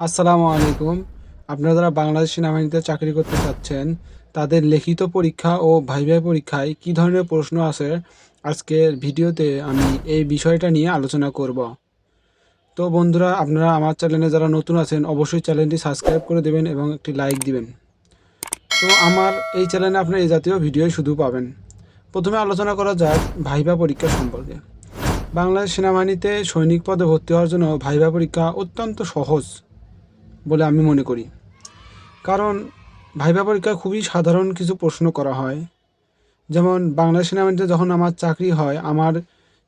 আসসালামু আলাইকুম। আপনারা যারা বাংলাদেশ সেনাবাহিনীতে চাকরি করতে চাচ্ছেন, তাদের লিখিত পরীক্ষা ও ভাইভা পরীক্ষায় কী ধরনের প্রশ্ন আছে আজকের ভিডিওতে আমি এই বিষয়টা নিয়ে আলোচনা করব। তো বন্ধুরা, আপনারা আমার চ্যানেলে যারা নতুন আছেন, অবশ্যই চ্যানেলটি সাবস্ক্রাইব করে দেবেন এবং একটি লাইক দিবেন। তো আমার এই চ্যানেলে আপনারা এই জাতীয় ভিডিও শুধু পাবেন। প্রথমে আলোচনা করা যাক ভাইভা পরীক্ষা সম্পর্কে। বাংলাদেশ সেনাবাহিনীতে সৈনিক পদে ভর্তি হওয়ার জন্য ভাইভা পরীক্ষা অত্যন্ত সহজ। বলে আমি মনে করি। কারণ ভাইভা পরীক্ষা খুবই সাধারণ কিছু প্রশ্ন করা হয়। যেমন বাংলা সেনাবাহিনীতে যখন আমার চাকরি হয়, আমার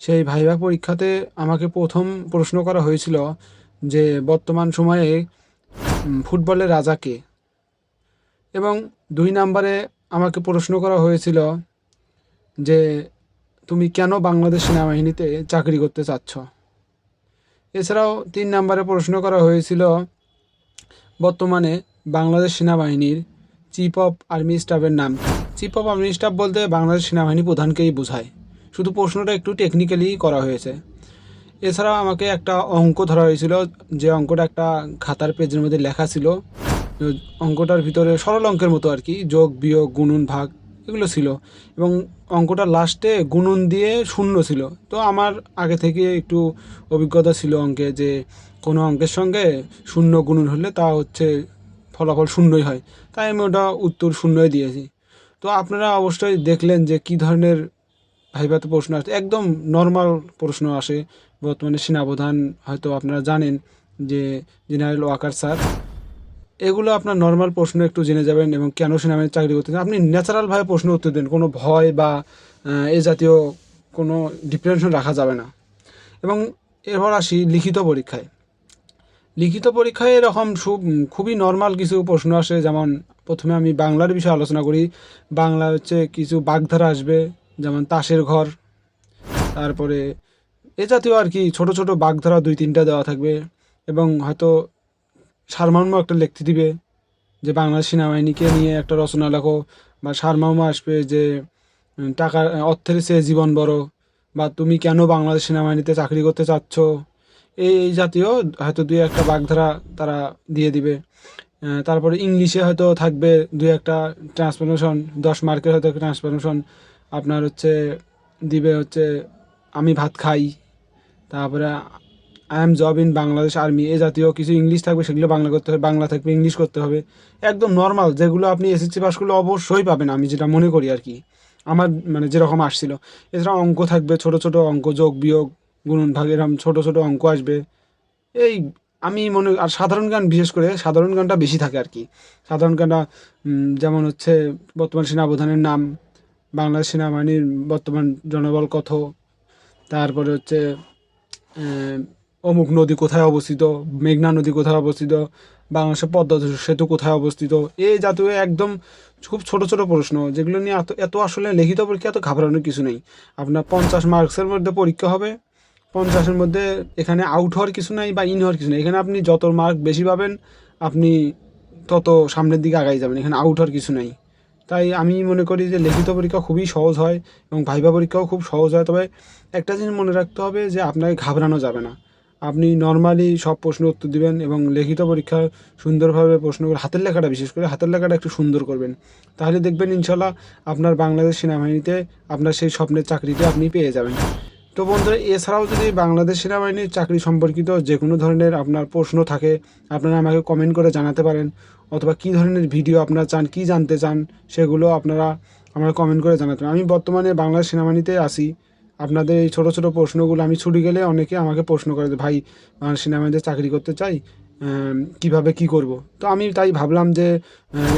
সেই ভাইভা পরীক্ষাতে আমাকে প্রথম প্রশ্ন করা হয়েছিল যে, বর্তমান সময়ে ফুটবলের রাজা কে? এবং দুই নম্বরে আমাকে প্রশ্ন করা হয়েছিল যে, তুমি কেন বাংলাদেশ সেনাবাহিনীতে চাকরি করতে চাচ্ছ? এছাড়াও তিন নম্বরে প্রশ্ন করা হয়েছিল বর্তমানে বাংলাদেশ সেনাবাহিনীর চিফ অফ আর্মি স্টাফের নাম। চিফ অফ আর্মি স্টাফ বলতে বাংলাদেশ সেনাবাহিনী প্রধানকেই বোঝায়। শুধু প্রশ্নটা একটু টেকনিক্যালি করা হয়েছে। এছাড়াও আমাকে একটা অঙ্ক ধরা হয়েছিল, যে অঙ্কটা একটা খাতার পেজের মধ্যে লেখা ছিল। অঙ্কটার ভিতরে সরল অঙ্কের মতো আর কি, যোগ, বিয়োগ, গুণন, ভাগ এগুলো ছিল। এবং অঙ্কটা লাস্টে গুণন দিয়ে শূন্য ছিল। তো আমার আগে থেকে একটু অভিজ্ঞতা ছিল অঙ্কে, যে কোনো অঙ্কের সঙ্গে শূন্য গুণন হলে তা হচ্ছে ফলাফল শূন্যই হয়। তাই আমি ওটা উত্তর শূন্যই দিয়েছি। তো আপনারা অবশ্যই দেখলেন যে কী ধরনের ভাইভাতে প্রশ্ন আসে। একদম নর্মাল প্রশ্ন আসে। বর্তমানে সেনাপ্রধান হয়তো আপনারা জানেন যে জেনারেল ওয়াকার স্যার, এগুলো আপনার নর্মাল প্রশ্ন একটু জেনে যাবেন এবং কেন সেনাবাহিনীর চাকরি করতে আপনি ন্যাচারালভাবে প্রশ্ন উত্তর দেন, কোনো ভয় বা এ জাতীয় কোনো ডিপ্রেশন রাখা যাবে না। এবং এরপর আসি লিখিত পরীক্ষায়। লিখিত পরীক্ষায় এরকম খুবই নর্মাল কিছু প্রশ্ন আসে, যেমন প্রথমে আমি বাংলার বিষয়ে আলোচনা করি। বাংলা হচ্ছে কিছু বাগধারা আসবে, যেমন তাসের ঘর, তারপরে এ জাতীয় আর কি ছোট ছোট বাগধারা দুই তিনটা দেওয়া থাকবে এবং হয়তো সারমর্ম একটা লিখতে দিবে যে বাংলা সেনাবাহিনীকে নিয়ে একটা রচনা লেখো বা সারমর্ম আসবে যে টাকা, অর্থের চেয়ে জীবন বড় বা তুমি কেন বাংলাদেশ সেনাবাহিনীতে চাকরি করতে চাচ্ছ? এই জাতীয় হয়তো দুই একটা বাগধারা তারা দিয়ে দিবে। তারপরে ইংলিশে হয়তো থাকবে দুই একটা ট্রান্সফরমেশন দশ মার্কের হয়তো ট্রান্সফরমেশন আপনার হচ্ছে দিবে হচ্ছে আমি ভাত খাই, তারপরে I am job in Bangladesh army, এ জাতীয় কিছু ইংলিশ থাকবে সেগুলো বাংলা করতে হবে, বাংলা থাকবে ইংলিশ করতে হবে। একদম নর্মাল, যেগুলো আপনি এসএসসি পাস করলে অবশ্যই পাবেন, আমি যেটা মনে করি আর কি। আমার মানে যেরকম আসছিল। এছাড়া অঙ্ক থাকবে, ছোট ছোট অঙ্ক, যোগ বিয়োগ গুণন ভাগ এরকম ছোটো ছোটো অঙ্ক আসবে। এই আমি মনে, আর সাধারণ গান বিশেষ করে, সাধারণ গানটা বেশি থাকে আর কি। সাধারণ গানটা যেমন হচ্ছে বর্তমান সেনাপ্রধানের নাম, বাংলাদেশ সেনাবাহিনীর বর্তমান জনবল কত, তারপরে হচ্ছে অমুক নদী কোথায় অবস্থিত, মেঘনা নদী কোথায় অবস্থিত, বাংলাদেশের পদ্মা সেতু কোথায় অবস্থিত এই জাতীয় একদম খুব ছোট ছোট প্রশ্ন, যেগুলো নিয়ে এত এত আসলে লিখিত পরীক্ষা, এত ঘাবড়ানোর কিছু নেই। আপনার পঞ্চাশ মার্কসের মধ্যে পরীক্ষা হবে পঞ্চাশের মধ্যে এখানে আউট হওয়ার কিছু নাই বা ইন হওয়ার কিছু নেই। এখানে আপনি যত মার্ক বেশি পাবেন, আপনি তত সামনের দিকে আগাই যাবেন। এখানে আউট হওয়ার কিছু নাই। তাই আমি মনে করি যে লিখিত পরীক্ষা খুবই সহজ হয় এবং ভাইভা পরীক্ষাও খুব সহজ হয়। তবে একটা জিনিস মনে রাখতে হবে যে আপনাকে ঘাবড়ানো যাবে না। আপনি নর্মালি সব প্রশ্ন উত্তর দিবেন এবং লিখিত পরীক্ষা সুন্দরভাবে প্রশ্নগুলো হাতের লেখাটা, বিশেষ করে হাতের লেখাটা একটু সুন্দর করবেন। তাহলে দেখবেন ইনশাল্লাহ আপনার বাংলাদেশ সেনাবাহিনীতে আপনার সেই স্বপ্নের চাকরিটি আপনি পেয়ে যাবেন। তো বন্ধুরা, এছাড়াও যদি বাংলাদেশ সেনাবাহিনীর চাকরি সম্পর্কিত যে কোনো ধরনের আপনার প্রশ্ন থাকে, আপনারা আমাকে কমেন্ট করে জানাতে পারেন, অথবা কী ধরনের ভিডিও আপনারা চান, কী জানতে চান, সেগুলো আপনারা আমাকে কমেন্ট করে জানাতে পারেন। আমি বর্তমানে বাংলাদেশ সেনাবাহিনীতে আসি আপনাদের এই ছোটো ছোটো প্রশ্নগুলো আমি ছুটি গেলে অনেকে আমাকে প্রশ্ন করে ভাই, বাংলাদেশ সেনাবাহিনীতে চাকরি করতে চাই? কীভাবে কি করব? তো আমি তাই ভাবলাম যে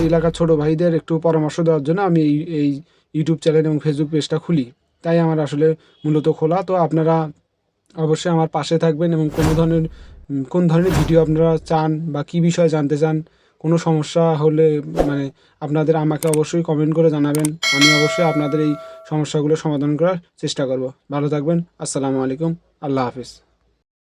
এলাকার ছোট ভাইদের একটু পরামর্শ দেওয়ার জন্য আমি এই এই ইউটিউব চ্যানেল এবং ফেসবুক পেজটা খুলি। তাই আমার আসলে মূলত খোলা। তো আপনারা অবশ্যই আমার পাশে থাকবেন এবং কোনো ধরনের কোন ধরনের ভিডিও আপনারা চান বা কি বিষয়ে জানতে চান, কোনো সমস্যা হলে মানে আপনাদের আমাকে অবশ্যই কমেন্ট করে জানাবেন। আমি অবশ্যই আপনাদের এই সমস্যাগুলো সমাধান করার চেষ্টা করব। ভালো থাকবেন। আসসালামু আলাইকুম। আল্লাহ হাফিজ।